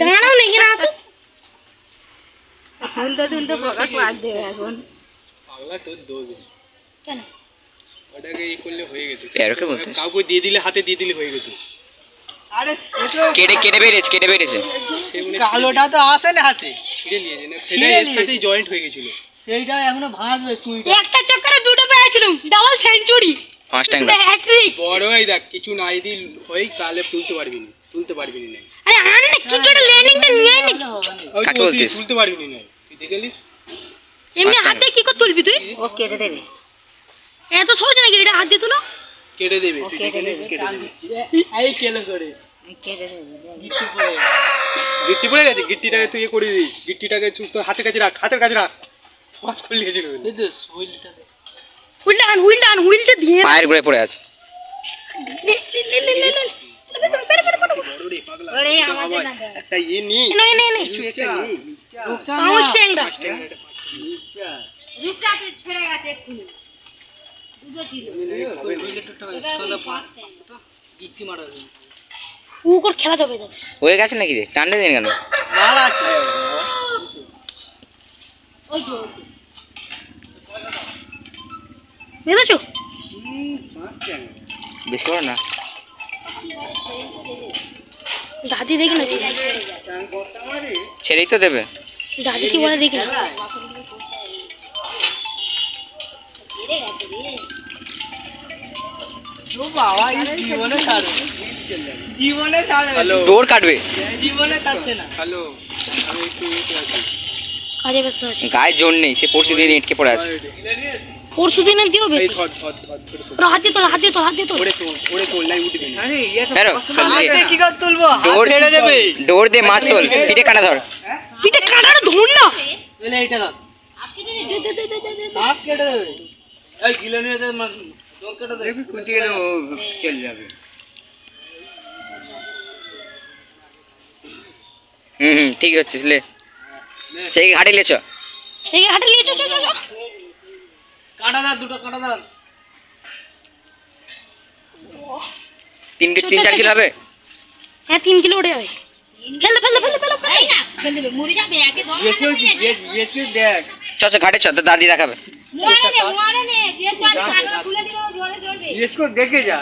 দাঁড়াও না এখানে আসো তুলতে তুলতে প্রকাশ বাদ দেবে এখন পাগলা তোর দোষ কেন ওটাকে ই করলে হয়ে যেত তেরোকে বলতেছে। কাউকে দিয়ে দিলে হাতে দিয়ে দিলে হয়ে যেত আরে কেটে কেটে বেরিয়েছে কেটে বেরিয়েছে কালোটা তো আসে না হাতে ছিঁড়ে নিয়েছে না ছিঁড়ে এর সাথেই জয়েন্ট হয়ে গেছিল সেইটা এখনও ভাঙবে চুইটা একটা চক্করে দুটো পেয়েছিলাম ডাবল সেঞ্চুরি পাঁচ ট্যাংরা হ্যাট্রিক বড় দেখ কিছু নাই দিল হয়ে তাহলে তুলতে পারবি না। তুলতে পারবি না আরে আন না কি করে ল্যান্ডিংটা নিয়ে আয় না ওই কাকে তুই তুলতে পারবি না তুই দেখে নিস এমনি হাত দিয়ে কি করে তুলবি তুই ও কেটে দেবে এত সহজ নাকি এটা হাত দিয়ে তুলো কেটে দেবে তুই কেটে দেখে নিস, দেবে। কেটে দেবে এই কেলে করে কেটে দেবে গিট্টু পড়ে গিট্টি পড়ে গেছে গিট্টিটাকে তুই ইয়ে করে দিস গিট্টিটাকে তোর হাতের কাছে রাখ হাতের কাছে রাখ পাঁচ করে দে। হুইলটা আন হুইলটা আন হুইলটা দিয়ে। পায়ের ঘুরে পড়ে আছে পাগলা। ওরে না একটা একটা আমার। ছেড়ে গেছে এক্ষুনি। খেলা যাবে হয়ে গেছে নাকি রে? টানতে দিন কেন? মারা আছে। ওই তো বুঝেছ বেশি বড় না? দাদি দেখি না ছেড়েই তো দেবে। দাদি কি বলে দেখি না ডোর কাটবে। জীবনে ছাড়ছে না। হ্যালো। আমি একটু ইয়েতে আছি। কাজে ব্যস্ত আছে। গায়ে জোর নেই সে পরশু দিয়ে ইটকে পড়ে আছে। পরশু দিনের দিও বেশি। ধর ধর ধর ধরে হাত দিয়ে তোল হাত দিয়ে তোল হাত দিয়ে তোল। ওরে তোল ওরে তোল নাই উঠবি আরে ইয়ে তো হাতে কি করে তুলবো? হাত ডোর ছেড়ে দেবে? ডোর দিয়ে মাছ তোল। পিঠে কাটা ধর। পিঠে কাটার ধর না। এলে এইটা দাও দে, দে, দে, দে, দে, দে। হাত কেটে দেবে? এই গিলে নিয়ে যা ডোর কেটে দেবে খুঁজে গেলে চলে যাবে। হুম হুম ঠিক আছে লে। সেই ঘাটে লেছ সেই চো চো, চো। কাটা দাও দুটো কাটা দাও। তিন তিন চার কিলো হবে? হ্যাঁ তিন কিলো ওঠে হয় ফেলে ফেলে ফেলে ফেলতে এই না ফেলে দেবে মরে যাবে একে দম ইয়েছে ইয়েছে দেখ। চ চ ঘাটে চ দাদি দেখাবে। মোয়ারে নে মোয়ারে নে যে তার কাটা খুলে দিল জোরে জোরে ইয়েছে দেখে যা।